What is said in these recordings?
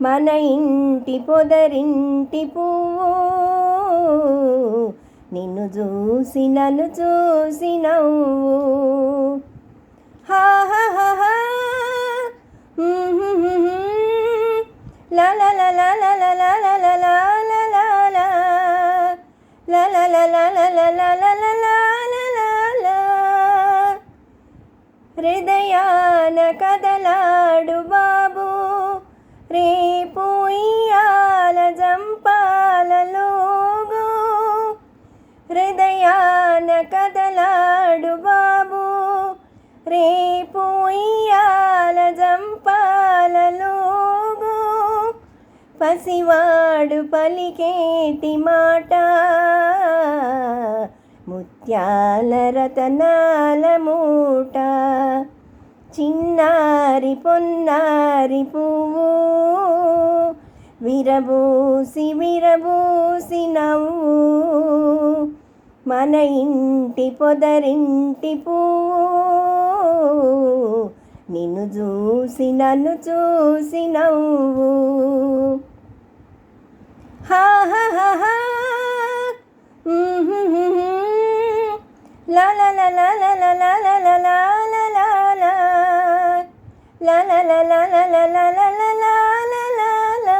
మన ఇంటి పొదరింటి పువ్వు నిన్ను చూసి నన్ను చూసి నవ్వు హా హా హా హా హ్మ్ హ్మ్ లా లా లా లా లా లా హృదయాన కదలా పసివాడు పలికేటి మాట? ముత్యాల రతనాల మూట. చిన్నారి పొన్నారి పువ్వు. విరబూసి విరబూసి నవ్వు. మన ఇంటి పొదరింటి పువ్వు. నిన్ను చూసి నన్ను చూసి నవ్వు హా హా హా హా హ్మ్ హ్మ్ హ్మ్ హ్మ్. లా లా లా లా లా లా లా లా లా లా లా లా లా. లా లా లా లా లా లా లా లా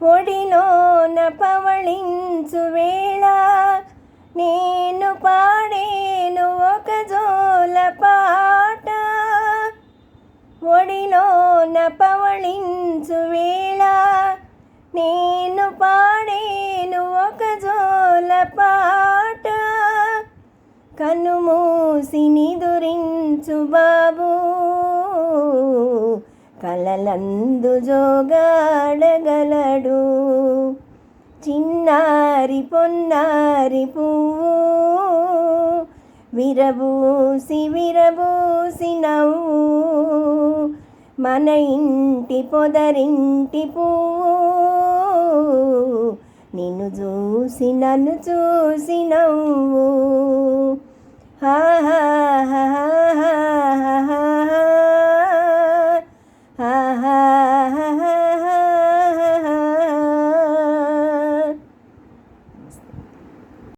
ఒడిలోన పవళించు వేళ నేను పాడేను ఒక జోల పాట ఒడిలోన పవళించు వేళ నేను పాడేను భావించు బాబు. కలలందు జోగాడగలడు. చిన్నారి పొన్నారి పువ్వు విరబూసి విరబూసి నవ్వు. మన ఇంటి పొదరింటి పువ్వు నిన్ను చూసి నన్ను చూసి నవ్వు. హాహా